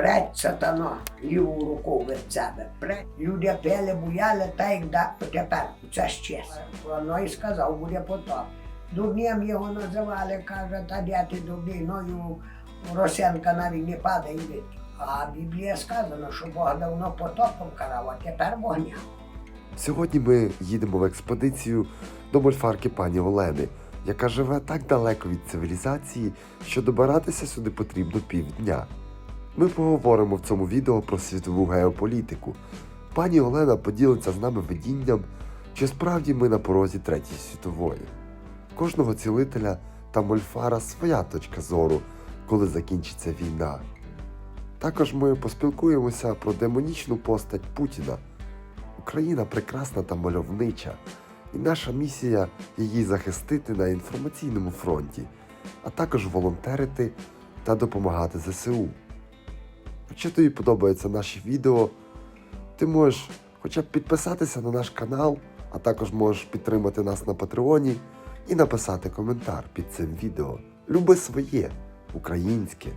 Преть сатано ліву руку від себе. Преть. Люди пели, буяли, та як да, тепер це щас. Воно і сказав, буде потоп. Дурнім його називали, каже, та де ти дурний, ну і Росянка навіть не падає. А Біблія сказано, що Бог давно потопом карав, а тепер вогня. Сьогодні ми їдемо в експедицію до мольфарки пані Олени, яка живе так далеко від цивілізації, що добиратися сюди потрібно півдня. Ми поговоримо в цьому відео про світову геополітику. Пані Олена поділиться з нами видінням, чи справді ми на порозі Третьої світової. Кожного цілителя та мольфара своя точка зору, коли закінчиться війна. Також ми поспілкуємося про демонічну постать Путіна. Україна прекрасна та мальовнича, і наша місія її захистити на інформаційному фронті, а також волонтерити та допомагати ЗСУ. Якщо тобі подобаються наші відео, ти можеш хоча б підписатися на наш канал, а також можеш підтримати нас на Патреоні і написати коментар під цим відео. Люби своє, українське.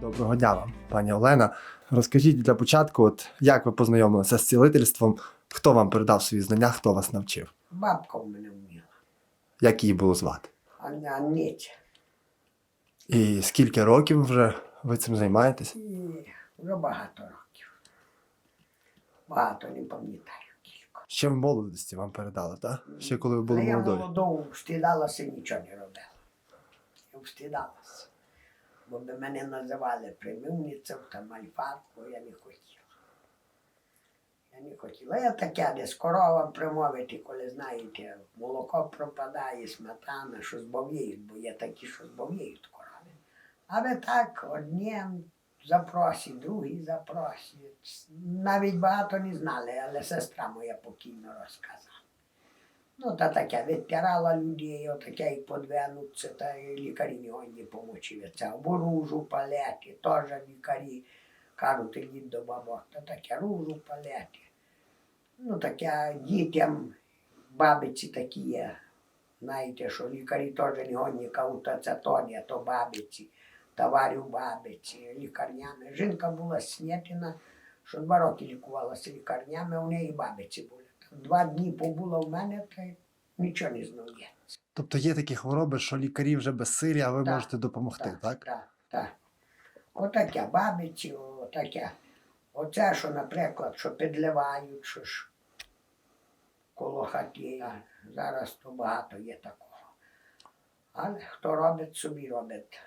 Доброго дня вам, пані Олена. Розкажіть для початку, от як ви познайомилися з цілительством, хто вам передав свої знання, хто вас навчив? Бабка в мене вміла, Як її було звати? а не ніч. І скільки років вже ви цим займаєтесь? І вже багато років. Багато не пам'ятаю кілька. Ще в молодості вам передали, так? Ще коли ви були А я молодою. молодого встидалася, нічого не робила. Я встидалася. Бо би мене називали примівницею та мальфаркою, я не хотіла. Я не хотіла. Я таке десь коровам примовити, коли знаєте, молоко пропадає, сметана, що збов'єють, бо є такі, що збов'єють. Але так, однім запросить, другий запросить. Навіть багато не знали, але сестра моя покійно розказала. Ну, та таке, відтирала людей, отаке і подвинуться, та лікарі не годі помочі від цього. Ружу палети, теж лікарі кажуть, ідіть до бабок, та таке ружу палети. Ну, таке дітям, бабиці такі є. Знаєте, що лікарі теж не годі кажуть, це то не, то бабиці, товарю бабиці, лікарнями. Жінка була снятина, що два роки лікувалася лікарнями, у неї бабиці були. Два дні побула в мене, та нічого не знає. Тобто є такі хвороби, що лікарі вже безсилі, а ви Так, можете допомогти, так? Так, так. Отаке бабиці, отаке. Оце, що, наприклад, що підливають, що ж коло хати. а Зараз то багато є такого. Але хто робить, собі робить.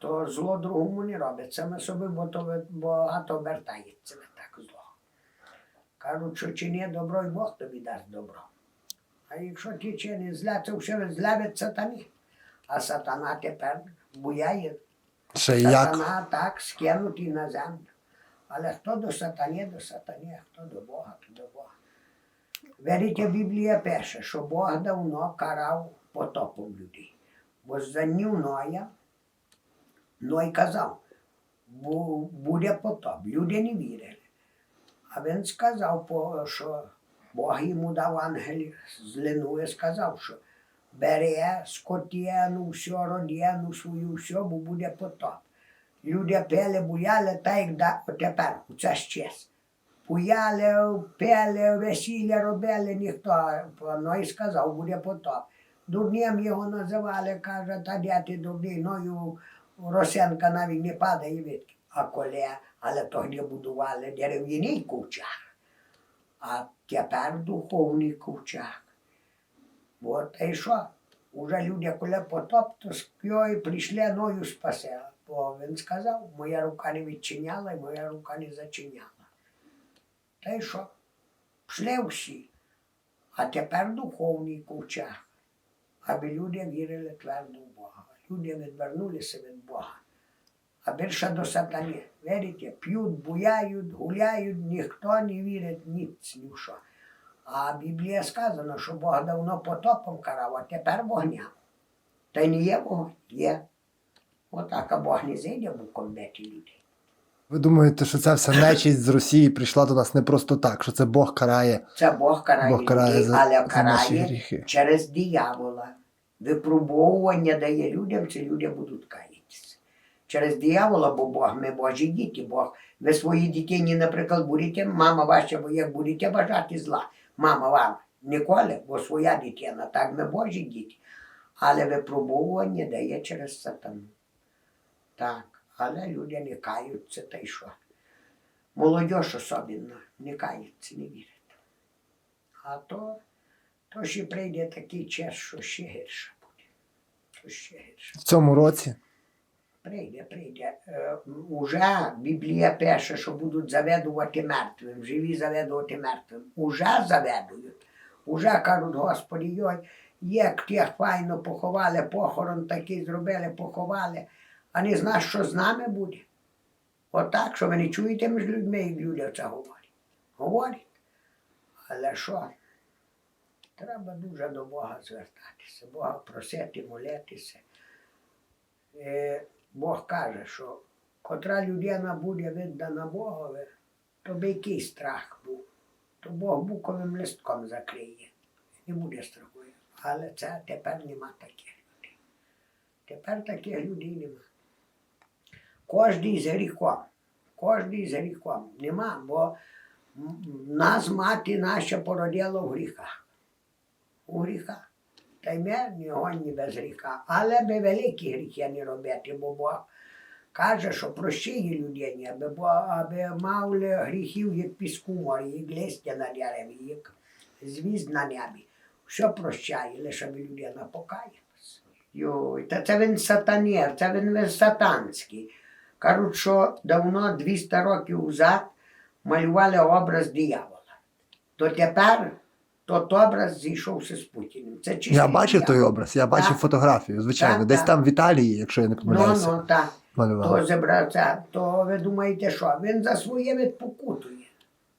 То зло другому не робить. Саме собі, бо то багато обертається так зло. Кажуть, що чини добро, і Бог тобі дасть добро. А якщо ти чини зля, це все зля від сатани. А сатана тепер буяє. Ще й як? Сатана так скинутий на землю. Але хто до сатани, до сатани, а хто до Бога, то до Бога. Верите, Біблія пише, що Бог давно карав потопом людей. Бо за днів Ноя Ной казав, «Бу- буде потоп. Люди не вірили. А він сказав, що Бог йому дав ангелів з линує, сказав, що бере скотєну, все, родину свою, все, бо буде потоп. Люди пели, буяли, та як да, тепер, у це щас. Пуяли, пели, весілля робили, ніхто. Ну і сказав, буде потоп. Дурним його називали, каже, та де ти дурний, ну і Росянка навіть не падає від. А коли, але тоді будували дерев'яний ковчег, а тепер духовний ковчег. От і що? Уже люди, коли потоп, то сп'ю прийшли ною спасе. Бо він сказав, моя рука не відчиняла, і моя рука не зачиняла. Та й що? Пішли всі. А тепер духовний ковчег, аби люди вірили твердо в Бога. Люди відвернулися від Бога. А більше до сатани. Вірите, п'ють, буяють, гуляють, ніхто не вірить ніц, ні в що. А Біблія сказано, що Бог давно потопом карав, а тепер вогня. Та й не є вогонь, є. Отак, а Бог не зайде боком деті людей. Ви думаєте, що ця вся нечість з Росії прийшла до нас не просто так, що це Бог карає. Це Бог карає, Бог карає людей, за- але за карає через диявола. Випробовування дає людям, ці люди будуть каятися. Через диявола, бо Бог, ми Божі діти, Бог. Ви своїй дитині, наприклад, будете, мама ваша, бо як будете бажати зла, мама вам ніколи, бо своя дитина, так ми Божі діти. Але випробування дає через сатану. Так, але люди не каються, та й що. Молодь особливо не каються, не вірять. А то, то ще прийде такий час, що ще гірше буде. То ще гірше. В цьому році Прийде, прийде. Е, уже Біблія пише, що будуть заведувати мертвим, живі заведувати мертвим. Уже заведують. Уже кажуть, Господи, йой, як тих файно поховали, похорон такий зробили, поховали, а не знаєш, що з нами буде. Отак, що ви не чуєте між людьми, як люди це говорять. Говорять. Але що? Треба дуже до Бога звертатися, Бога просити, молитися. Е, Бог каже, що котра людина буде віддана Богові, то би який страх був, то Бог буковим листком закриє. Не буде страху. Але це тепер нема таких людей. Тепер таких людей нема. Кожний з гріхом. Кожний з гріхом. Нема, бо нас мати наша породила в гріхах. У гріхах. Та й ми ні без гріха. Але би великі гріхи не робити, бо Бог каже, що прощає людині, аби, бо- аби мали гріхів, як піску морі, як листя на дереві, як звізд на небі. Що прощає, лише аби людина покаялась. Йой, та це він сатанєр, це він сатанський. Кажуть, що давно 200 років назад малювали образ диявола. То тепер тот образ зійшовся з Путіним. Це чистий я бачив той образ, я бачив фотографію, звичайно, Так, десь так. там в Італії, якщо я не Ну, помиляюся, ну, так. малювали. То зібрався, то ви думаєте, що? Він за своє відпокутує.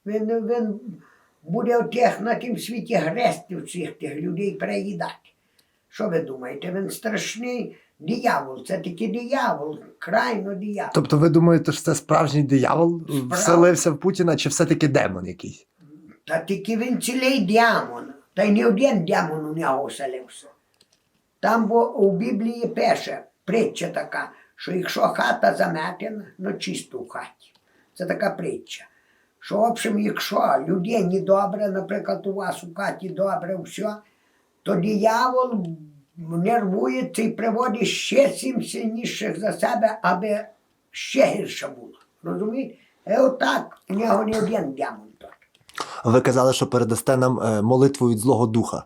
Він, він буде у тих на тім світі грести всіх тих людей переїдати. Що ви думаєте? Він страшний диявол, це тільки диявол, крайно диявол. Тобто ви думаєте, що це справжній диявол Справ- вселився в Путіна, чи все-таки демон якийсь? Демон. Та й не один демон у нього оселився. Там бо у Біблії пише притча така, що якщо хата заметена, ну чисто в хаті. Це така притча. Що, в общем, якщо людині добре, наприклад, у вас у хаті добре все, то диявол нервується і приводить ще сім сильніших за себе, аби ще гірше було. Розумієте? І отак, у нього не один тут. Ви казали, що передасте нам е, молитву від Злого Духа.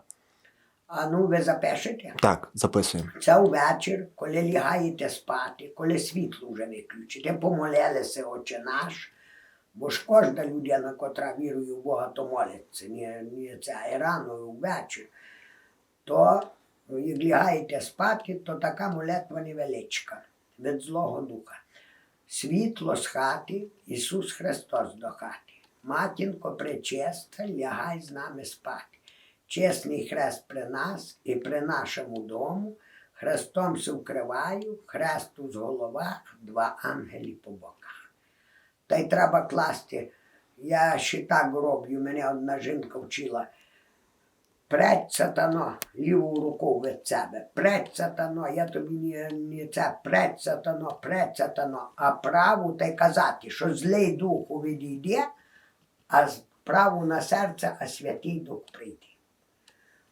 А ну ви запишете. Так, записуємо. Це увечір, коли лягаєте спати, коли світло вже виключите, помолилися Отче наш, бо ж кожна людина, котра вірує в Бога, то молиться, не, не це і рано, і ввечір. То як лягаєте спати, то така молитва невеличка від Злого Духа. Світло з хати, Ісус Христос до хати. Матінко пречиста, лягай з нами спати. Чесний хрест при нас і при нашому дому, хрестом се вкриваю, хресту з головах, два ангелі по боках. Та й треба класти. Я ще так роблю, мене одна жінка вчила. Преть сатано, ліву руку від себе, преть сатано, я тобі не, не це, преть сатано, преть сатано, а праву та й казати, що злий дух відійде, а з- праву на серце, а святий дух прийде.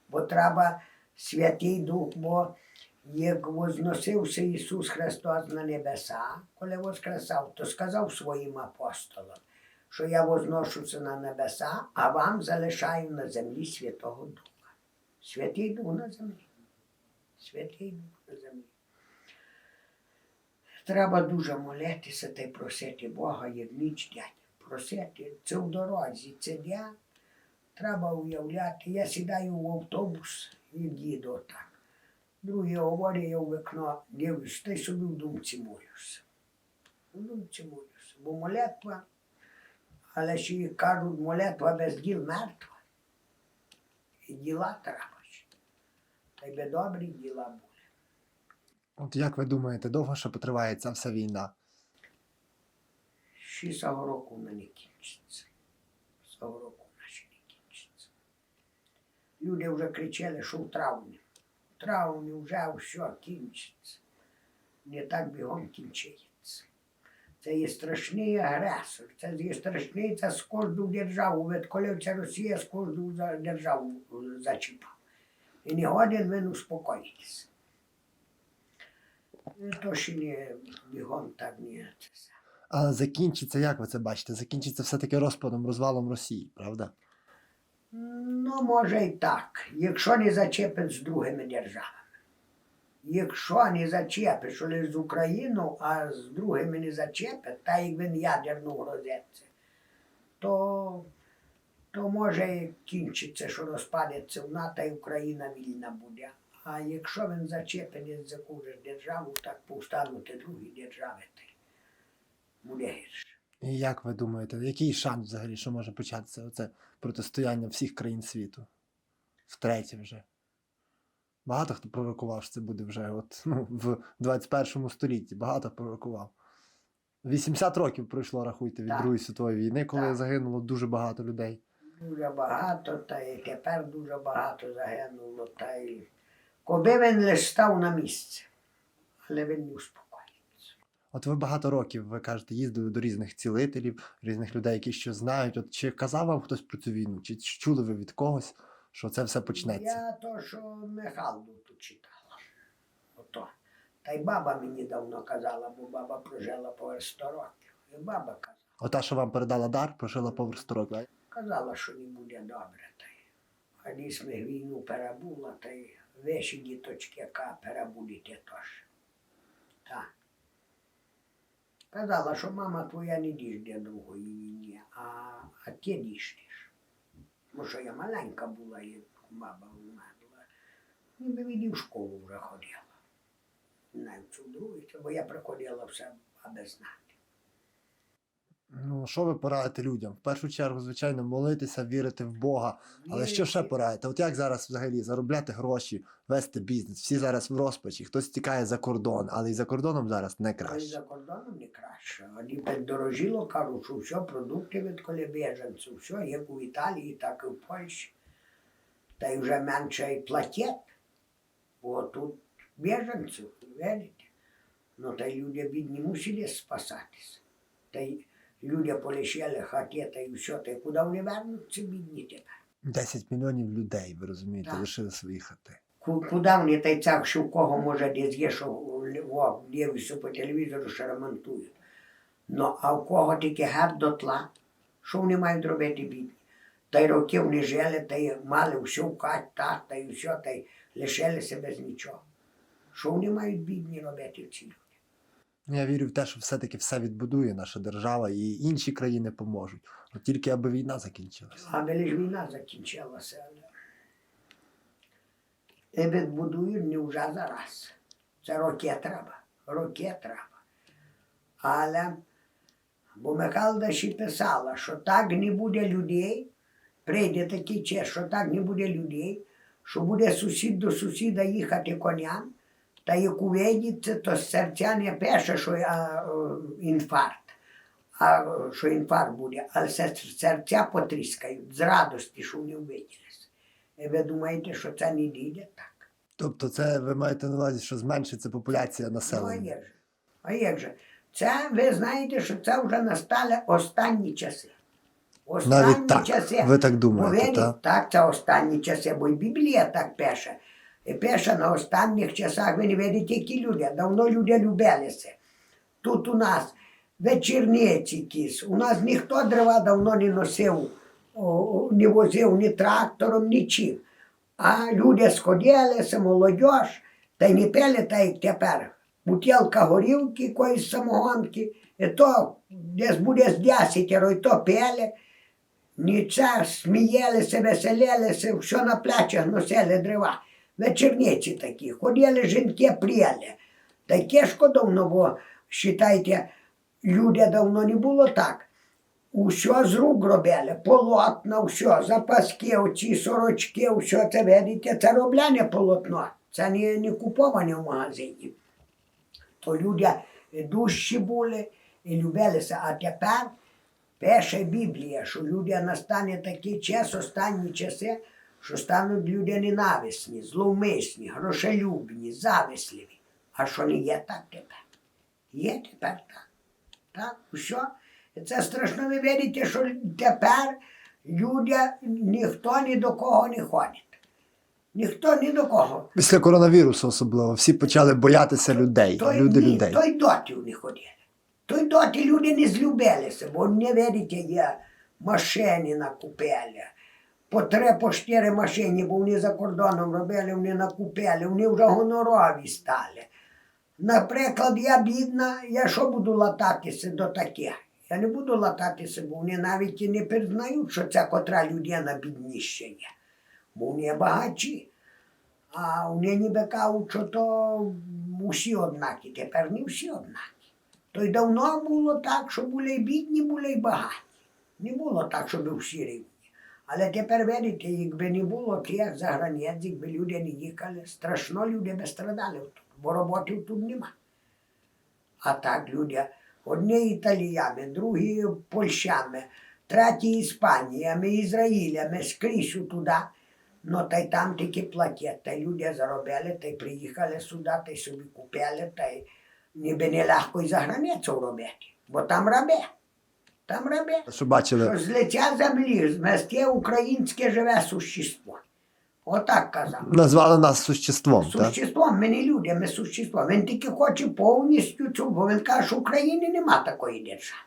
Бо треба Святий Дух, бо як возносився Ісус Христос на небеса, коли воскресав, то сказав своїм апостолам, що я возношуся на небеса, а вам залишаю на землі Святого Духа. Святий Дух на землі. Святий Дух на землі. Треба дуже молитися та й просити Бога, як ніч день. Просити це в дорозі, це день. Треба уявляти. Я сідаю в автобус і їду так. Другі говорять, я в вікно дивлюсь, й собі в думці молюся. В думці молюся. Бо молитва, але ще й кажуть, молитва без діл мертва. І діла треба. Та й би добрі діла були. От як ви думаєте, довго ще потриває ця вся війна? Ще цього року вона не кінчиться. Цього року вона ще не кінчиться. Люди вже кричали, що в травні. В травні вже все кінчиться. Не так бігом кінчається. Це є страшний агресор, це є страшний, це з кожну державу, відколи ця Росія з кожну державу е, зачіпав. І не годен він успокоїтися. Ну, То ще не бігом так не це закінчиться, як ви це бачите? Закінчиться все-таки розпадом, розвалом Росії, правда? Ну, може і так, якщо не зачепить з другими державами. Якщо не зачепить, що лише з Україну, а з другими не зачепить, та як він ядерно грозиться, то, то може кінчиться, що розпадеться в НАТО і Україна вільна буде. А якщо він зачепить з яку ж державу, так повстануть і другі держави, гірше. І як ви думаєте, який шанс взагалі, що може початися оце протистояння всіх країн світу? Втретє вже. Багато хто пророкував, що це буде вже от, ну, в 21 столітті. Багато пророкував. 80 років пройшло, рахуйте, від Так. Другої світової війни, коли Так. загинуло дуже багато людей. Дуже багато, та й тепер дуже багато загинуло. Та й... Коби він лише став на місце, але він не успокоїться. От ви багато років, ви кажете, їздили до різних цілителів, різних людей, які що знають. От чи казав вам хтось про цю війну, чи чули ви від когось, що це все почнеться? Я то, що Михайлу тут читала. Ото. Та й баба мені давно казала, бо баба прожила по 100 років. І баба казала, Ота, що вам передала дар, прожила поверх 100 років. казала, що не буде добре. Та й. А дійсно війну перебула, та й виші діточки, яка перебудете теж. Так. Казала, що мама твоя не діжде другої війни, а, а ти діждеш. Тому що я маленька була, і баба вмерла. Ніби віді в школу вже ходила. Навіть у другу, бо я приходила все, аби знати. Ну, що ви порадите людям? В першу чергу, звичайно, молитися, вірити в Бога. Але що ще порадите? От як зараз взагалі заробляти гроші, вести бізнес? Всі зараз в розпачі, хтось тікає за кордон, але і за кордоном зараз не краще. за кордоном не краще. Вони піддорожіло кажуть, що все, продукти від коли біженців, все, як у Італії, так і в Польщі. Та й вже менше й платять. Бо тут біженців, видите. Ну та й люди бідні мусили спасатися. Та й люди полишили хати, та й все, та куди вони вернуться, бідні тепер. 10 мільйонів людей, ви розумієте, Так. лишили свої хати. Куди вони та й цях, що в кого може десь є, що дивишся по телевізору, що ремонтують. Ну, а в кого тільки гад дотла, що вони мають робити бідні? Та й років не жили, та й мали все в хаті, та й все, та й лишилися без нічого. Що вони мають бідні робити ці люди? Ну, Я вірю в те, що все-таки все відбудує наша держава і інші країни поможуть. От тільки аби війна закінчилася. Аби лиш війна закінчилася. І відбудують не вже зараз. Це роки треба. Роки треба. Але бо Михайло ще писала, що так не буде людей, прийде такий час, що так не буде людей, що буде сусід до сусіда їхати коням, та як увидіться, то з серця не пише, що а, о, інфаркт а е, що інфаркт буде, але серця потріскають з радості, що вони увиділися. І ви думаєте, що це не дійде так? Тобто, це ви маєте на увазі, що зменшиться популяція населення? Ну, а як же? А як же? Це ви знаєте, що це вже настали останні часи. Останні Навіть так. часи. Ви так думаєте, так? Так, це останні часи, бо й Біблія так пише. І пише на останніх часах, ви не видите, які люди. Давно люди любилися. Тут у нас вечірниці якісь. У нас ніхто дрова давно не носив, не возив ні трактором, нічим. А люди сходилися, молодь, та й не пили так, як тепер. Бутілка горілки якоїсь самогонки, і то десь буде з десятеро, і то пили. Ніче, сміялися, веселилися, все на плечах носили дрова. Вечерниці такі, ходили жінки пріли. Таке ж давно, бо, вважайте, люди давно не було так. Усе з рук робили, полотна, все, запаски, оці сорочки, все це видите, це робляне полотно. Це не, не куповане в магазині. То люди дужчі були і любилися. А тепер пише Біблія, що люди настане такий час, останні часи, що стануть люди ненависні, зловмисні, грошелюбні, зависливі. А що не є так тепер? Є тепер так. Так, що? Це страшно ви вірите, що тепер люди, ніхто ні до кого не ходить. Ніхто ні до кого. Після коронавірусу особливо всі почали боятися людей. Той, Люди ні, людей. той доті не ходили. Той доті люди не злюбилися, бо не видите, є машини накупили. По три, по чотири машини, бо вони за кордоном робили, вони накупили, вони вже гонорові стали. Наприклад, я бідна, я що буду лататися до таких? Я не буду лататися, бо вони навіть і не признають, що це котра людина бідніша є. Бо вони багачі. А вони ніби кажуть, що то усі однакі, тепер не всі однакі. То й давно було так, що були й бідні, були й багаті. Не було так, щоб всі рівні. Але тепер видите, якби не було тих за границь, якби люди не їхали, страшно люди би страдали тут, бо роботи тут нема. А так люди, одні італіями, другі польщами, треті іспаніями, ізраїлями, скрізь туди. Ну та й там тільки платять, та й люди заробили, та й приїхали сюди, та й собі купили, та й ніби не легко й за границю робити, бо там рабе. Там рабе. Що бачили, Що з лиця землі змести українське живе существо. Отак казав. назвали нас существом. Так? Существом, ми не люди, ми существо. Він тільки хоче повністю цю, бо він каже, що в Україні нема такої держави.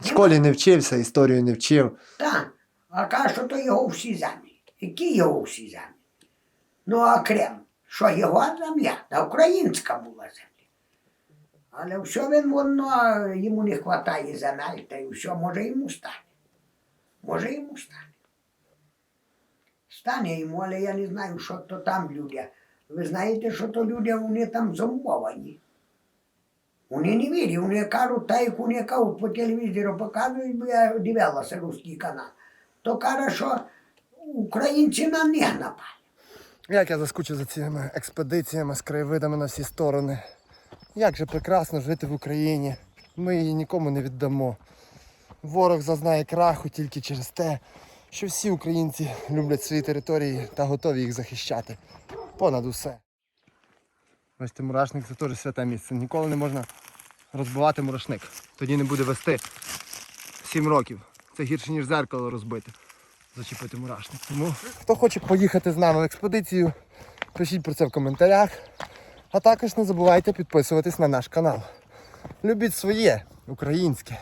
В школі не вчився, історію не вчив. Так. А каже, що то його всі землі. Які його всі землі? Ну, а Крим, що його земля? Та українська була земля. Але все він воно йому не вистачає земель, та й все, може йому стане. Може йому стане. Стане йому, але я не знаю, що то там люди. Ви знаєте, що то люди, вони там зомбовані. Вони не вірять, вони кажуть, та як вони кажуть по телевізору показують, бо я дивилася русський канал, то каже, що українці на них напали. Як я заскучив за цими експедиціями з краєвидами на всі сторони. Як же прекрасно жити в Україні. Ми її нікому не віддамо. Ворог зазнає краху тільки через те, що всі українці люблять свої території та готові їх захищати. Понад усе. Бачите, мурашник це теж святе місце. Ніколи не можна розбивати мурашник. Тоді не буде вести 7 років. Це гірше, ніж зеркало розбити. Зачепити мурашник. Тому хто хоче поїхати з нами в експедицію, пишіть про це в коментарях. А також не забувайте підписуватись на наш канал. Любіть своє українське.